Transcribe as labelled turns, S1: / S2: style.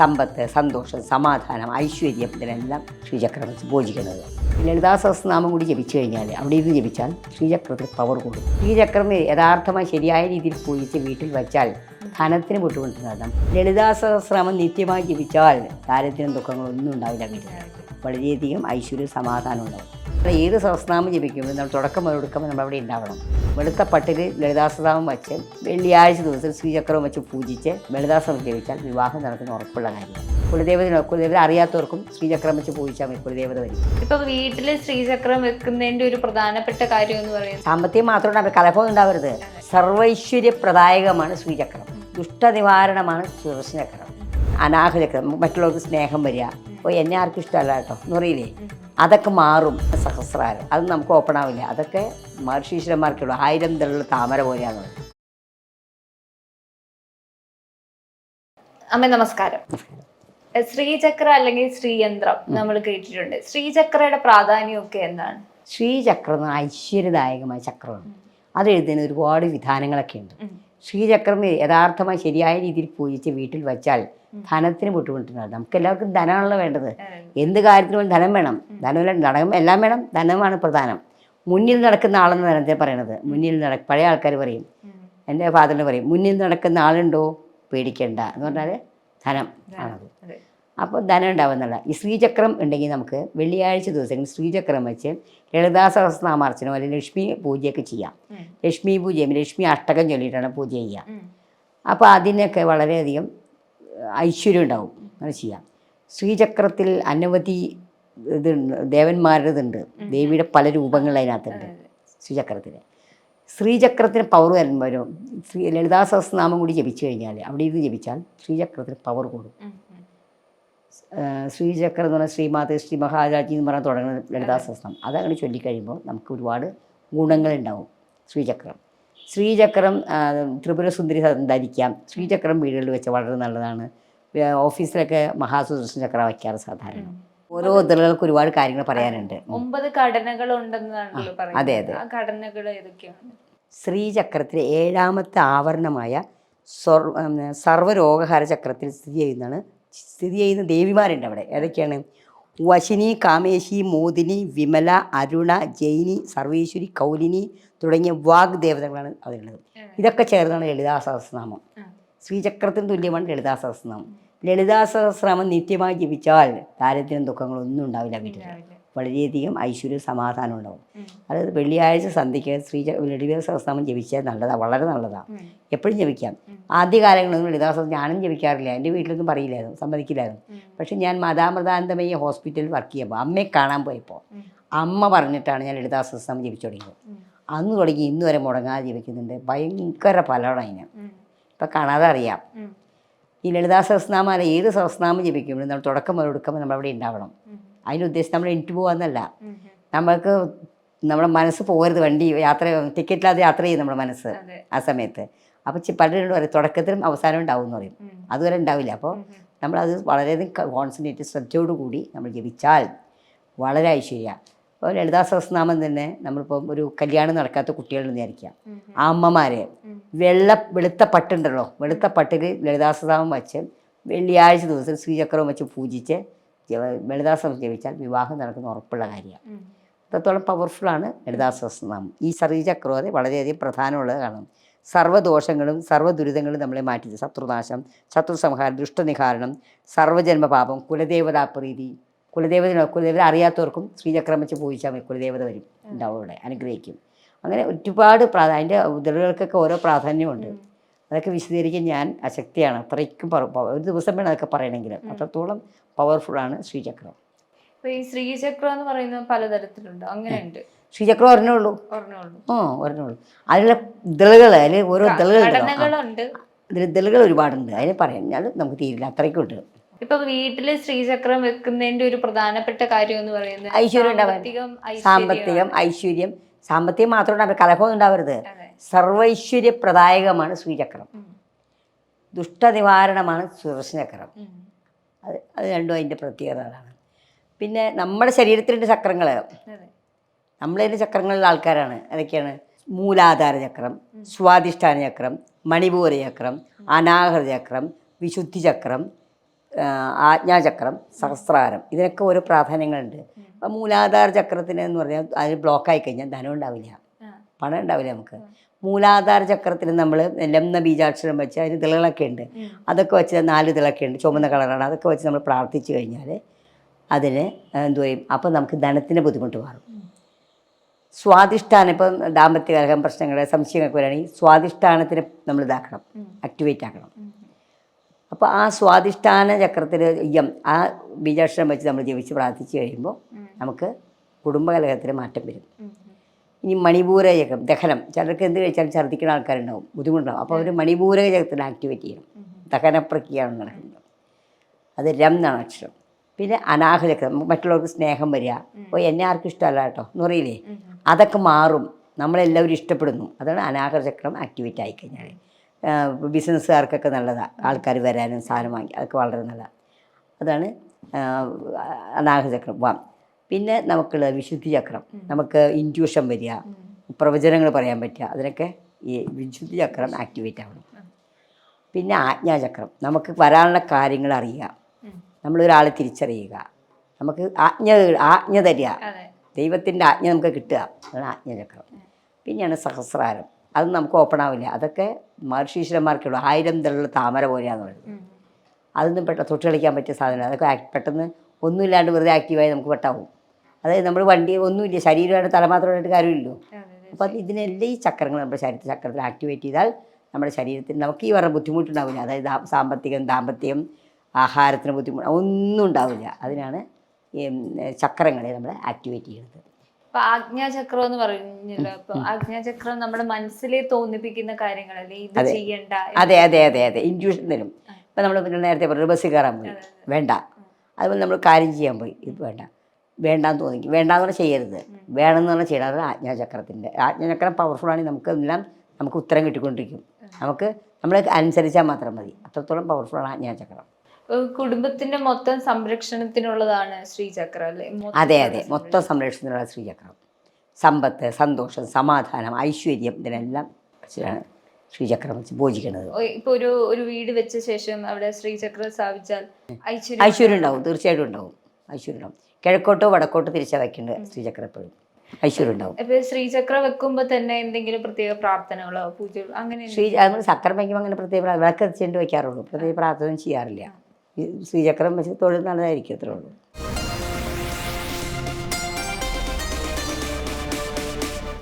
S1: സമ്പത്ത് സന്തോഷം സമാധാനം ഐശ്വര്യം ഇതിനെല്ലാം ശ്രീചക്രം വെച്ച് പൂജിക്കുന്നത് ലളിതാ സഹസ്രനാമം കൂടി ജപിച്ചു കഴിഞ്ഞാൽ അവിടെ ഇരുന്ന് ജപിച്ചാൽ ശ്രീചക്രത്തിൽ പവർ കൂടും. ശ്രീചക്രം യഥാർത്ഥമായി ശരിയായ രീതിയിൽ പൂജിച്ച് വീട്ടിൽ വെച്ചാൽ ധനത്തിന് ബുദ്ധിമുട്ടുണ്ടാകും ലളിതാ സഹസ്രനാമം നിത്യമായി ജപിച്ചാൽ ദാരിദ്ര്യം ദുഃഖങ്ങളൊന്നും ഉണ്ടാവില്ല വീട്ടിൽ. വളരെയധികം ഐശ്വര്യം സമാധാനം ഉണ്ടാവും. ഏത് സഹസ്രനാമം ജപിക്കുമ്പോൾ നമ്മൾ തുടക്കം ഒടുക്കം നമ്മൾ അവിടെ ഉണ്ടാവണം. വെളുത്ത പട്ടിൽ ലളിതാസനാമം വെച്ച് വെള്ളിയാഴ്ച ദിവസം ശ്രീചക്രവും വെച്ച് പൂജിച്ച് ലളിതാസനം ജപിച്ചാൽ വിവാഹം നടക്കുന്ന ഉറപ്പുള്ള കാര്യമാണ്. കുലദേവത കുലദേവത അറിയാത്തവർക്കും ശ്രീചക്രം വെച്ച് പൂജിച്ചാൽ മതി കുലദേവത വരും
S2: ഇപ്പൊ വീട്ടിൽ ശ്രീചക്രം വെക്കുന്നതിന്റെ ഒരു പ്രധാനപ്പെട്ട കാര്യം എന്ന് പറയുന്നത്?
S1: സാമ്പത്തികം മാത്രമല്ല കലഹം ഉണ്ടാവരുത്. സർവൈശ്വര്യപ്രദായകമാണ് ശ്രീചക്രം. ദുഷ്ടനിവാരണമാണ് സുദർശനക്രം അനാഹചക്രം മറ്റുള്ളവർക്ക് സ്നേഹം വരിക ഓ എന്നെ ആർക്കും ഇഷ്ടമല്ല കേട്ടോ എന്ന് പറയില്ലേ അതൊക്കെ മാറും സഹസ്രാരം അത് നമുക്ക് ഓപ്പൺ ആവില്ല. അതൊക്കെ മഹർഷീശ്വരന്മാർക്കുള്ളൂ ആയിരം തലുള്ള താമര പോലെയാണ്.
S2: അമ്മ നമസ്കാരം. ശ്രീചക്ര അല്ലെങ്കിൽ ശ്രീയന്ത്രം നമ്മൾ കേട്ടിട്ടുണ്ട്. ശ്രീചക്രയുടെ പ്രാധാന്യമൊക്കെ എന്താണ്?
S1: ശ്രീചക്രം ഐശ്വര്യദായകമായ ചക്രമാണ്. അത് എഴുതുന്നതിന് ഒരുപാട് വിധാനങ്ങളൊക്കെ ഉണ്ട്. ശ്രീചക്രം യഥാർത്ഥമായി ശരിയായ രീതിയിൽ പൂജിച്ച് വീട്ടിൽ വെച്ചാൽ ധനത്തിന് ബുദ്ധിമുട്ടുണ്ടാകും. നമുക്ക് എല്ലാവർക്കും ധനമാണല്ലോ വേണ്ടത്. എന്ത് കാര്യത്തിനും ധനം വേണം. ധനം നടക്കും എല്ലാം വേണം. ധനമാണ് പ്രധാനം. മുന്നിൽ നടക്കുന്ന ആളെന്ന് നേരത്തെ പറയണത്. മുന്നിൽ നട പഴയ ആൾക്കാർ പറയും. എന്റെ ഫാദറിന് പറയും മുന്നിൽ നടക്കുന്ന ആളുണ്ടോ? പേടിക്കണ്ട. എന്ന് പറഞ്ഞാൽ ധനം ആണത്. അപ്പോൾ ധനം ഉണ്ടാവുന്നില്ല ഈ ശ്രീചക്രം ഉണ്ടെങ്കിൽ നമുക്ക് വെള്ളിയാഴ്ച ദിവസങ്ങളിൽ ശ്രീചക്രം വെച്ച് ലളിതാ സഹസ്രനാമാർച്ചനോ അല്ലെങ്കിൽ ലക്ഷ്മി പൂജയൊക്കെ ചെയ്യാം. ലക്ഷ്മി പൂജയും ലക്ഷ്മി അഷ്ടകം ചൊല്ലിയിട്ടാണ് പൂജ ചെയ്യുക. അപ്പോൾ അതിനൊക്കെ വളരെയധികം ഐശ്വര്യം ഉണ്ടാവും അങ്ങനെ ചെയ്യാം. ശ്രീചക്രത്തിൽ അനവധി ഇത് ദേവന്മാരുടേതുണ്ട്. ദേവിയുടെ പല രൂപങ്ങൾ അതിനകത്തുണ്ട് ശ്രീചക്രത്തിൽ ശ്രീചക്രത്തിന്. പവർ വരുമ്പോഴും ശ്രീ ലളിതാ സഹസ്രനാമം കൂടി ജപിച്ചു കഴിഞ്ഞാൽ അവിടെ ഇരുന്ന് ജപിച്ചാൽ ശ്രീചക്രത്തിന് പവർ കൂടും. ശ്രീചക്രം എന്ന് പറഞ്ഞാൽ ശ്രീമാത ശ്രീ മഹാരാജി എന്ന് പറഞ്ഞാൽ തുടങ്ങുന്ന ലളിതാ സഹസ്രം അതങ്ങനെ ചൊല്ലിക്കഴിയുമ്പോൾ നമുക്ക് ഒരുപാട് ഗുണങ്ങളുണ്ടാവും ശ്രീചക്രം. ശ്രീചക്രം ത്രിപുരസുന്ദരി ധരിക്കാം. ശ്രീചക്രം വീടുകളിൽ വെച്ച് വളരെ നല്ലതാണ്. ഓഫീസിലൊക്കെ മഹാസുദർശന ചക്രം വയ്ക്കാറ് സാധാരണ. ഓരോ ഇതിലുകൾക്ക് ഒരുപാട് കാര്യങ്ങൾ പറയാനുണ്ട്.
S2: ഒമ്പത് ഘടനകൾ ഉണ്ടെന്നാണല്ലോ
S1: അതെ, അതെ.
S2: ഘടനകൾ ഏതൊക്കെയാണ്?
S1: ശ്രീചക്രത്തിലെ ഏഴാമത്തെ ആവരണമായ സർവരോഗഹാര ചക്രത്തിൽ സ്ഥിതി ചെയ്യുന്നതാണ് സ്ഥിതി ചെയ്യുന്ന ദേവിമാരുണ്ട് അവിടെ. ഏതൊക്കെയാണ്? വശിനി കാമേശി മോദിനി വിമല അരുണ ജൈനി സർവേശ്വരി കൗലിനി തുടങ്ങിയ വാഗ് ദേവതകളാണ് അതിലുള്ളത് ഇതൊക്കെ ചേർന്നാണ് ലളിതാ സഹസ്രനാമം. ശ്രീചക്രത്തിന് തുല്യമാണ് ലളിതാ സഹസ്രനാമം. ലളിതാ സഹസ്രനാമം നിത്യമായി ജപിച്ചാൽ ദാരിദ്ര്യം ദുഃഖങ്ങളൊന്നും ഉണ്ടാവില്ല വീട്ടിൽ. വളരെയധികം ഐശ്വര്യം സമാധാനം ഉണ്ടാവും. അതായത് വെള്ളിയാഴ്ച സന്ധ്യയ്ക്ക് ശ്രീ ലളിതാ സഹസ്രനാമം ജപിച്ചാൽ നല്ലതാണ് വളരെ നല്ലതാണ് എപ്പോഴും ജപിക്കാം. ആദ്യകാലങ്ങളൊന്നും ലളിതാ സഹസ്രം ഞാനും ജപിക്കാറില്ല എന്റെ വീട്ടിലൊന്നും പറയില്ലായിരുന്നു സമ്മതിക്കില്ലായിരുന്നു. പക്ഷെ ഞാൻ മാതാമൃതാനന്ദമയ ഹോസ്പിറ്റലിൽ വർക്ക് ചെയ്യുമ്പോൾ അമ്മയെ കാണാൻ പോയപ്പോൾ. അമ്മ പറഞ്ഞിട്ടാണ് ഞാൻ ലളിതാ സഹസ്രനാമം ജപിച്ചു തുടങ്ങിയത്. അന്ന് തുടങ്ങി ഇന്ന് വരെ മുടങ്ങാതെ ജപിക്കുന്നുണ്ട്. ഭയങ്കര ഫലമാണ് അതിന്. ഇപ്പം കാണാതെ അറിയാം. ഈ ലളിതാ സഹസ്രനാമം അല്ല ഏത് സഹസ്രനാമം ജപിക്കുമ്പോഴും നമ്മൾ തുടക്കം മുതൽ ഒടുക്കുമ്പോൾ നമ്മൾ അവിടെ ഉണ്ടാവണം. അതിന് ഉദ്ദേശം നമ്മൾ എനിക്ക് പോകാമെന്നല്ല. നമ്മൾക്ക് നമ്മുടെ മനസ്സ് പോകരുത് വണ്ടി യാത്ര ടിക്കറ്റില്ലാതെ യാത്ര ചെയ്യും നമ്മുടെ മനസ്സ് ആ സമയത്ത്. അപ്പോൾ പലരും പറയും തുടക്കത്തിലും അവസാനം ഉണ്ടാവും എന്ന് പറയും. അതുവരെ ഉണ്ടാവില്ല. അപ്പോൾ. നമ്മളത് വളരെയധികം കോൺസെൻട്രേറ്റ് ശ്രദ്ധയോടുകൂടി നമ്മൾ ജപിച്ചാൽ വളരെ ഐശ്വര്യ. ഇപ്പോൾ ലളിതാ സഹസ്രനാമം തന്നെ നമ്മളിപ്പം ഒരു കല്യാണം നടക്കാത്ത കുട്ടികളെന്ന് വിചാരിക്കുക. ആ അമ്മമാരെ. വെള്ള വെളുത്ത പട്ടുണ്ടല്ലോ വെളുത്ത പട്ടിൽ ലളിതാസഹസ്രനാമം വെച്ച് വെള്ളിയാഴ്ച ദിവസം ശ്രീചക്രവും വെച്ച് പൂജിച്ച് ലളിതാസഹസ്രം ജപിച്ചാൽ വിവാഹം നടക്കുന്ന ഉറപ്പുള്ള കാര്യമാണ്. അത്രത്തോളം പവർഫുള്ളാണ് നാമം ഈ ചക്രവർത്തി വളരെയധികം പ്രധാനമുള്ളത് കാണും സർവദോഷങ്ങളും സർവദുരിതങ്ങളും നമ്മളെ മാറ്റി ശത്രുനാശം ശത്രുസംഹാരം ദുഷ്ടനിഹാരണം സർവജന്മപാപം കുലദേവതാ പ്രീതി കുലദേവത കുലദേവത അറിയാത്തവർക്കും ശ്രീചക്രം വെച്ച് പൂജിച്ചാൽ മതി കുലദേവത വരും ഉണ്ടാവും അവിടെ അനുഗ്രഹിക്കും. അങ്ങനെ ഒരുപാട് പ്രാധാന്യം അതിന്റെ ഉദലുകൾക്കൊക്കെ ഓരോ പ്രാധാന്യമുണ്ട്. അതൊക്കെ വിശദീകരിക്കാൻ ഞാൻ അശക്തിയാണ്. അത്രയ്ക്കും ഒരു ദിവസം വേണം അതൊക്കെ പറയണമെങ്കിൽ അത്രത്തോളം പവർഫുള്ളാണ് ശ്രീചക്രം.
S2: ഈ ശ്രീചക്രം എന്ന് പറയുന്നത് പലതരത്തിലുണ്ട്. അങ്ങനെയുണ്ട്.
S1: ശ്രീചക്രം ഒരെണ്ണേ ഉള്ളൂ. ആ ഒരെണ്ണേ ഉള്ളൂ. അതിലെ ദളുകൾ അതിൽ ഓരോ ദളുകൾ
S2: ഘടനകളുണ്ട്
S1: ഇതിൽ ദളുകൾ ഒരുപാടുണ്ട്. അതിന് പറയാൻ നമുക്ക് തീരില്ല. അത്രയ്ക്കും ഉണ്ട്
S2: ഇപ്പൊ വീട്ടിൽ ശ്രീചക്രം വെക്കുന്നതിന്റെ ഒരു പ്രധാനപ്പെട്ട കാര്യം എന്ന് പറയുന്നത്
S1: ഐശ്വര്യം
S2: സാമ്പത്തികം, ഐശ്വര്യം.
S1: സാമ്പത്തികം മാത്രമേ ഉണ്ടാവില്ല. കലഹമൊന്നും ഉണ്ടാവരുത്. സർവൈശ്വര്യപ്രദായകമാണ്
S2: സൂര്യചക്രം.
S1: ദുഷ്ടനിവാരണമാണ് സുദർശനചക്രം. അത് അത് രണ്ടും അതിന്റെ പ്രത്യേകത അതാണ്. പിന്നെ നമ്മുടെ ശരീരത്തിന്റെ ചക്രങ്ങൾ. നമ്മളതിന്റെ ചക്രങ്ങളുള്ള ആൾക്കാരാണ്. അതൊക്കെയാണ് മൂലാധാര ചക്രം സ്വാധിഷ്ഠാന ചക്രം മണിപൂര ചക്രം അനാഹൃത ചക്രം വിശുദ്ധി ചക്രം ആജ്ഞാചക്രം സഹസ്രാരം. ഇതിനൊക്കെ ഓരോ പ്രാധാന്യങ്ങളുണ്ട്. അപ്പം മൂലാധാര ചക്രത്തിന് എന്ന് പറഞ്ഞാൽ അതിന് ബ്ലോക്കായി കഴിഞ്ഞാൽ ധനം ഉണ്ടാവില്ല. പണം ഉണ്ടാവില്ല നമുക്ക്. മൂലാധാര ചക്രത്തിൽ നമ്മൾ ലംന ബീജാക്ഷരം വെച്ച് അതിന് തിളകളൊക്കെ ഉണ്ട്. അതൊക്കെ വെച്ച് നാല് തിളക്കെ ഉണ്ട്. ചുമന്ന കളറാണ്. അതൊക്കെ വെച്ച് നമ്മൾ പ്രാർത്ഥിച്ചു കഴിഞ്ഞാൽ അതിന് എന്തു ചെയ്യും അപ്പം നമുക്ക് ധനത്തിന് ബുദ്ധിമുട്ട് മാറും. സ്വാധിഷ്ഠാനം ഇപ്പം ദാമ്പത്യ കലഹം പ്രശ്നങ്ങൾ സംശയങ്ങളൊക്കെ വരികയാണെങ്കിൽ സ്വാധിഷ്ഠാനത്തിന് നമ്മൾ ഇതാക്കണം. ആക്ടിവേറ്റ് ആക്കണം. അപ്പോൾ ആ സ്വാധിഷ്ഠാന ചക്രത്തിൽ യം ആ ബീജാക്ഷരം വെച്ച് നമ്മൾ ജീവിച്ച് പ്രാർത്ഥിച്ചു കഴിയുമ്പോൾ നമുക്ക് കുടുംബകലഹത്തിന് മാറ്റം വരും. ഇനി മണിപൂര ചക്രം ദഹനം. ചിലർക്ക് എന്ത് കഴിച്ചാലും ഛർദ്ദിക്കുന്ന ആൾക്കാരുണ്ടാവും ബുദ്ധിമുട്ടുണ്ടാവും. അപ്പോൾ അവർ മണിപൂര ചക്രത്തിന് ആക്ടിവേറ്റ് ചെയ്യണം. ദഹന പ്രക്രിയയാണ് നടക്കുന്നത്. അത് രം എന്നാണ് അക്ഷരം പിന്നെ അനാഹ ചക്രം മറ്റുള്ളവർക്ക് സ്നേഹം വരിക. ഓ എന്നെ ആർക്കും ഇഷ്ടമല്ല കേട്ടോ. എന്ന് പറയില്ലേ? അതൊക്കെ മാറും. നമ്മളെല്ലാവരും ഇഷ്ടപ്പെടുന്നു. അതാണ് അനാഹചക്രം ആക്ടിവേറ്റ് ആയിക്കഴിഞ്ഞാൽ ബിസിനസ്സുകാർക്കൊക്കെ നല്ലതാണ് ആൾക്കാർ വരാനും സാധനം വാങ്ങി അതൊക്കെ വളരെ നല്ലതാണ് അതാണ് അനാഹ ചക്രം വാം. പിന്നെ നമുക്കുള്ള വിശുദ്ധി ചക്രം നമുക്ക് ഇന്റ്യൂഷൻ വരിക പ്രവചനങ്ങൾ പറയാൻ പറ്റുക അതിനൊക്കെ ഈ വിശുദ്ധി ചക്രം ആക്ടിവേറ്റ് ആവണം. പിന്നെ ആജ്ഞാചക്രം. നമുക്ക് വരാനുള്ള കാര്യങ്ങൾ അറിയുക. നമ്മളൊരാളെ തിരിച്ചറിയുക. നമുക്ക് ആജ്ഞ ആജ്ഞ തരിക. ദൈവത്തിന്റെ ആജ്ഞ നമുക്ക് കിട്ടുക. അതാണ് ആജ്ഞചക്രം. പിന്നെയാണ് സഹസ്രാരം. അത് നമുക്ക് ഓപ്പൺ ആവില്ല. അതൊക്കെ മഹർഷീശ്വരന്മാർക്കുള്ളൂ ആയിരം തലുള്ള താമര പോലെയാണ് പറയുന്നത്. അതൊന്നും പെട്ടെന്ന് തൊട്ട് കളിക്കാൻ പറ്റിയ സാധനമാണ് അതൊക്കെ പെട്ടെന്ന് ഒന്നുമില്ലാണ്ട് വെറുതെ ആക്റ്റീവായി നമുക്ക് പെട്ടാവും. അതായത് നമ്മൾ വണ്ടി ഒന്നുമില്ല ശരീരമായിട്ട് തല മാത്രമായിട്ട് കാര്യമില്ലല്ലോ. അപ്പോൾ ഇതിനെല്ലാം ഈ ചക്രങ്ങൾ നമ്മുടെ ശരീരത്തിൽ ചക്രത്തിൽ ആക്ടിവേറ്റ് ചെയ്താൽ നമ്മുടെ ശരീരത്തിൽ നമുക്ക് ഈ പറഞ്ഞ ബുദ്ധിമുട്ടുണ്ടാവില്ല. അതായത് സാമ്പത്തികം ദാമ്പത്യം ആഹാരത്തിന് ബുദ്ധിമുട്ട് ഒന്നും ഉണ്ടാവില്ല. അതിനാണ് ഈ ചക്രങ്ങളെ നമ്മൾ ആക്ടിവേറ്റ് ചെയ്യുന്നത്
S2: അപ്പൊ ആജ്ഞാചക്രം എന്ന് പറഞ്ഞല്ലോ? അപ്പൊ ആജ്ഞാചക്രം നമ്മുടെ മനസ്സിലെ തോന്നിപ്പിക്കുന്ന കാര്യങ്ങളല്ലേ? ഇത്
S1: അതെ.
S2: ചെയ്യണ്ട.
S1: അതെ അതെ അതെ അതെ. ഇന്റ്യൂഷൻ തരും. ഇപ്പം നമ്മൾ പിന്നെ നേരത്തെ പറഞ്ഞു ബസ് കയറാൻ പോയി. വേണ്ട. അതുപോലെ നമ്മൾ കാര്യം ചെയ്യാൻ പോയി. ഇത് വേണ്ട. വേണ്ടാന്ന് തോന്നി വേണ്ടാന്ന് പറഞ്ഞാൽ ചെയ്യരുത്. വേണമെന്ന് പറഞ്ഞാൽ ചെയ്യണം അത് ആജ്ഞാചക്രത്തിന്റെ ആജ്ഞാചക്രം പവർഫുള്ളാണ് നമുക്ക് എല്ലാം നമുക്ക് ഉത്തരം കിട്ടിക്കൊണ്ടിരിക്കും. നമുക്ക് നമ്മൾ അനുസരിച്ചാൽ മാത്രം മതി. അത്രത്തോളം പവർഫുള്ളാണ് ആജ്ഞാചക്രം.
S2: കുടുംബത്തിന്റെ കുടുംബത്തിന്റെ മൊത്തം സംരക്ഷണത്തിനുള്ളതാണ് ശ്രീചക്രം അല്ലേ?
S1: അതെ അതെ. മൊത്തം സംരക്ഷണത്തിനുള്ള ശ്രീചക്രം. സമ്പത്ത് സന്തോഷം സമാധാനം ഐശ്വര്യം ഇതിനെല്ലാം ശ്രീചക്രം വെച്ച് പൂജിക്കുന്നത്
S2: ഇപ്പൊ ഒരു ഒരു വീട് വെച്ച ശേഷം അവിടെ ശ്രീചക്രം സ്ഥാപിച്ചാൽ ഐശ്വര്യം
S1: ഐശ്വര്യം ഉണ്ടാവും. തീർച്ചയായിട്ടും ഉണ്ടാവും. ഐശ്വര്യം ഉണ്ടാവും. കിഴക്കോട്ടോ വടക്കോട്ടോ തിരിച്ചാ വയ്ക്കേണ്ടത് ശ്രീചക്രം എപ്പോഴും ഐശ്വര്യം ഉണ്ടാവും
S2: ഇപ്പൊ ശ്രീചക്രം വെക്കുമ്പോ തന്നെ എന്തെങ്കിലും പ്രത്യേക പ്രാർത്ഥനകളോ പൂജകളോ അങ്ങനെ
S1: ശ്രീ നമ്മൾ സക്കരം വയ്ക്കുമ്പോൾ അങ്ങനെ പ്രത്യേക പ്രാ- വിളക്ക് എത്തിച്ചിട്ട് വയ്ക്കാറുള്ളൂ പ്രത്യേക പ്രാർത്ഥന ചെയ്യാറില്ല. ശ്രീചക്രം വെച്ച് തൊഴിൽ നല്ലതായിരിക്കും അത്രേ ഉള്ളൂ.